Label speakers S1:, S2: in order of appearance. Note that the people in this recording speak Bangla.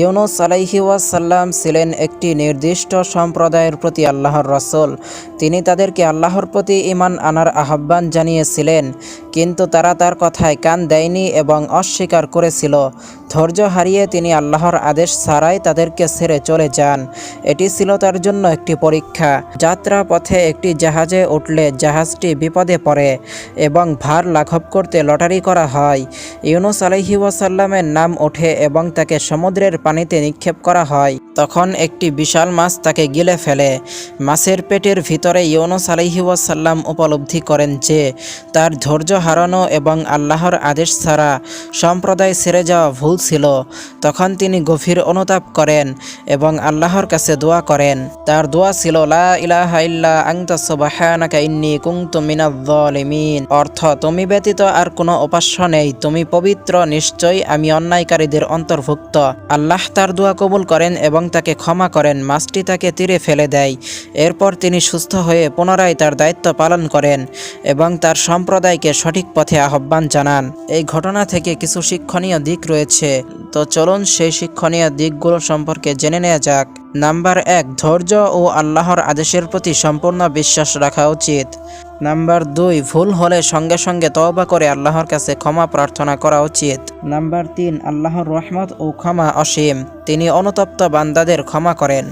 S1: ইউনুস আলাইহি ওয়াসাল্লাম ছিলেন একটি নির্দিষ্ট সম্প্রদায়ের প্রতি আল্লাহর রসুল। তিনি তাদেরকে আল্লাহর প্রতি ইমান আনার আহ্বান জানিয়েছিলেন। কিন্তু তারা তার কথায় কান দেয়নি এবং অস্বীকার করেছিল। ধৈর্য হারিয়ে তিনি আল্লাহর আদেশ ছাড়াই তাদেরকে ছেড়ে চলে যান। এটি ছিল তার জন্য একটি পরীক্ষা। যাত্রা পথে একটি জাহাজে উঠলে জাহাজটি বিপদে পড়ে এবং ভার লাঘব করতে লটারি করা হয়। ইউনুস আলাইহি ওয়াসাল্লামের নাম ওঠে এবং তাকে সমুদ্রের পানিতে নিক্ষেপ করা হয়। তখন একটি বিশাল মাছ তাকে গিলে ফেলে। মাছের পেটের ভিতরে ইউনুস আলাইহি ওয়াসাল্লাম উপলব্ধি করেন যে, তার ধৈর্য হারানো এবং আল্লাহর আদেশ ছাড়া সম্প্রদায় ছেড়ে যাওয়া ভুল ছিল, তখন তিনি গভীর অনুতাপ করেন এবং আল্লাহর কাছে দোয়া করেন। তার দোয়া ছিল, লা ইলাহা ইল্লা অর্থ, তুমি ব্যতীত আর কোনো উপাস্য নেই। তুমি পবিত্র, নিশ্চয়ই আমি অন্যায়কারীদের অন্তর্ভুক্ত। আল্লাহ তার দোয়া কবুল করেন এবং তাকে ক্ষমা করেন। মাছটি তাকে তীরে ফেলে দেয়। এরপর তিনি সুস্থ হয়ে পুনরায় তার দায়িত্ব পালন করেন এবং তার সম্প্রদায়কে সঠিক পথে আহ্বান জানান। এই ঘটনা থেকে কিছু শিক্ষণীয় দিক রয়েছে। তো চলুন সেই শিক্ষণীয় দিকগুলো সম্পর্কে জেনে নেওয়া যাক। নাম্বার এক, ধৈর্য ও আল্লাহর আদেশের প্রতি সম্পূর্ণ বিশ্বাস রাখা উচিত। নাম্বার দুই, ভুল হলে সঙ্গে সঙ্গে তওবা করে আল্লাহর কাছে ক্ষমা প্রার্থনা করা উচিত। নাম্বার তিন, আল্লাহর রহমত ও ক্ষমা অসীম। তিনি অনুতপ্ত বান্দাদের ক্ষমা করেন।